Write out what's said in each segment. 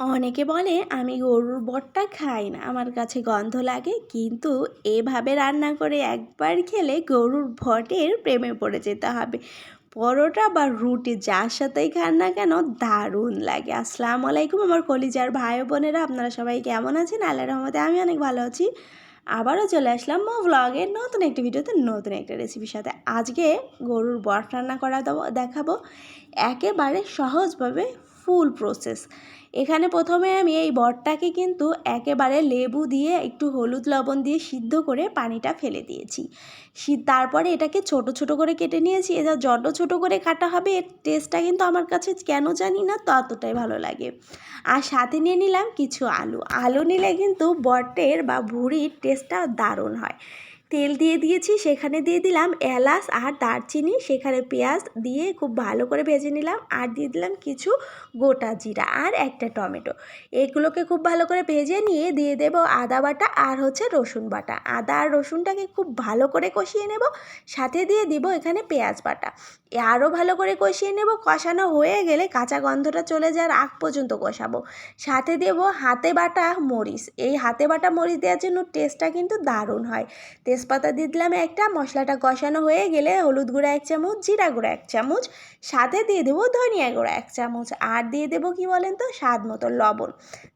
অনেকে বলে, আমি গরুর বটটা খাই না, আমার কাছে গন্ধ লাগে। কিন্তু এভাবে রান্না করে একবার খেলে গরুর ভটের প্রেমে পড়ে যেতে হবে। পরোটা বা রুটি যার সাথেই খান না কেন, দারুণ লাগে। আসসালামু আলাইকুম আমার কলিজার ভাই বোনেরা, আপনারা সবাই কেমন আছেন? আল্লাহ রহমতে আমি অনেক ভালো আছি। আবারও চলে আসলাম মো ব্লগে নতুন একটি ভিডিওতে, নতুন একটা রেসিপির সাথে। আজকে গরুর বট রান্না করা দেখাবো। একেবারে সহজভাবে ফুল প্রসেস এখানে প্রথমে আমি এই বটটাকে কিন্তু একেবারে লেবু দিয়ে, একটু হলুদ লবণ দিয়ে সিদ্ধ করে পানিটা ফেলে দিয়েছি। তারপরে এটাকে ছোট ছোট করে কেটে নিয়েছি। এটা যত ছোট করে কাটা হবে, এর টেস্টটা কিন্তু আমার কাছে কেন জানি না, ততটাই ভালো লাগে। আর সাথে নিয়ে নিলাম কিছু আলু। আলু নিলে কিন্তু বটের বা ভুড়ির টেস্টটা দারুণ হয়। তেল দিয়ে দিয়েছি, সেখানে দিয়ে দিলাম এলাচ আর দারচিনি, সেখানে পেঁয়াজ দিয়ে খুব ভালো করে ভেজে নিলাম আর দিয়ে দিলাম কিছু গোটা জিরা আর একটা টমেটো। এগুলোকে খুব ভালো করে ভেজে নিয়ে দিয়ে দেব আদা বাটা আর হচ্ছে রসুন বাটা। আদা আর রসুনটাকে খুব ভালো করে কষিয়ে নেব, সাথে দিয়ে দিব এখানে পেঁয়াজ বাটা। আরও ভালো করে কষিয়ে নেব, কষানো হয়ে গেলে কাঁচা গন্ধটা চলে যাওয়ার আগ পর্যন্ত কষাবো। সাথে দেব হাতে বাটা মরিচ। এই হাতে বাটা মরিচ দেওয়ার জন্য টেস্টটা কিন্তু দারুণ হয়। তেজপাতা দিয়ে দিলাম একটা, মশলাটা কষানো হয়ে গেলে হলুদ গুঁড়া এক চামচ, জিরা গুঁড়া এক চামচ, সাথে দিয়ে দেবো ধনিয়া গুঁড়া এক চামচ, আর দিয়ে দেবো কি বলেন তো, স্বাদ মতো লবণ।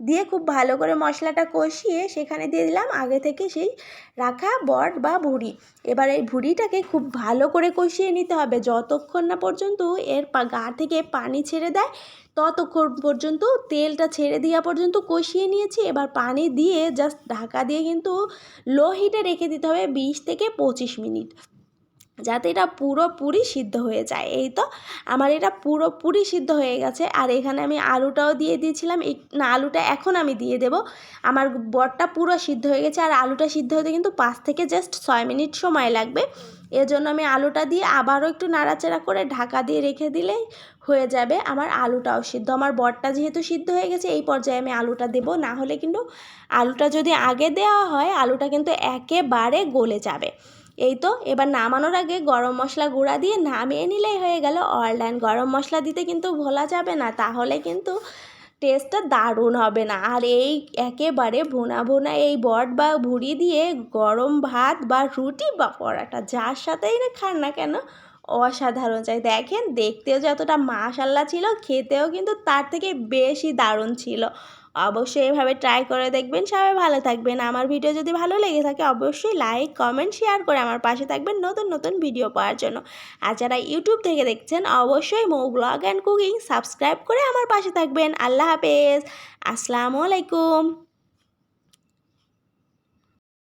দিয়ে খুব ভালো করে মশলাটা কষিয়ে সেখানে দিয়ে দিলাম আগে থেকে সেই রাখা বট বা ভুড়ি। এবার এই ভুড়িটাকে খুব ভালো করে কষিয়ে নিতে হবে। যতক্ষণ না পর্যন্ত এর গা থেকে পানি ছেড়ে দেয় ততক্ষণ পর্যন্ত তেলটা ছেড়ে দেওয়া পর্যন্ত কষিয়ে নিয়েছি। এবার পানি দিয়ে জাস্ট ঢাকা দিয়ে কিন্তু লো হিটে রেখে দিতে হবে বিশ থেকে পঁচিশ মিনিট। যাতে এটা পুরোপুরি সিদ্ধ হয়ে যায়। এই তো, আমার এটা পুরোপুরি সিদ্ধ হয়ে গেছে। আর এখানে আমি আলুটাও দিয়ে দিয়েছিলাম। না, আলুটা এখন আমি দিয়ে দেব। আমার বটটা পুরো সিদ্ধ হয়ে গেছে। আর আলুটা সিদ্ধ হতে কিন্তু পাঁচ থেকে জাস্ট ছয় মিনিট সময় লাগবে। এর জন্য আমি আলুটা দিয়ে আবারও একটু নাড়াচাড়া করে ঢাকা দিয়ে রেখে দিলেই হয়ে যাবে আমার আলুটাও সিদ্ধ। আমার বটটা যেহেতু সিদ্ধ হয়ে গেছে, এই পর্যায়ে আমি আলুটা দেব। না হলে কিন্তু আলুটা যদি আগে দেওয়া হয়, আলুটা কিন্তু একেবারে গলে যাবে। এই তো, এবার নামানোর আগে গরম মশলা গুঁড়া দিয়ে নামিয়ে নিলেই হয়ে গেল অলডান গরম মশলা দিতে কিন্তু ভোলা যাবে না, তাহলে কিন্তু টেস্টটা দারুণ হবে না। আর এই একেবারে ভুনা ভুনা এই বট বা ভুড়ি দিয়ে গরম ভাত বা রুটি বা পরাটা যার সাথেই না খান না কেন, অসাধারণ চাই। দেখেন, দেখতেও যতটা মাশাল্লা ছিল, খেতেও কিন্তু তার থেকে বেশি দারুণ ছিল। অবশ্যই এভাবে ট্রাই করে দেখবেন। সবাই ভালো থাকবেন। আমার ভিডিও যদি ভালো লেগে থাকে, অবশ্যই লাইক কমেন্ট শেয়ার করে আমার পাশে থাকবেন নতুন নতুন ভিডিও পাওয়ার জন্য। আর যারা ইউটিউব থেকে দেখছেন, অবশ্যই Mou blog and cooking subscribe করে আমার পাশে থাকবেন। আল্লাহ হাফেজ। আসসালামু আলাইকুম।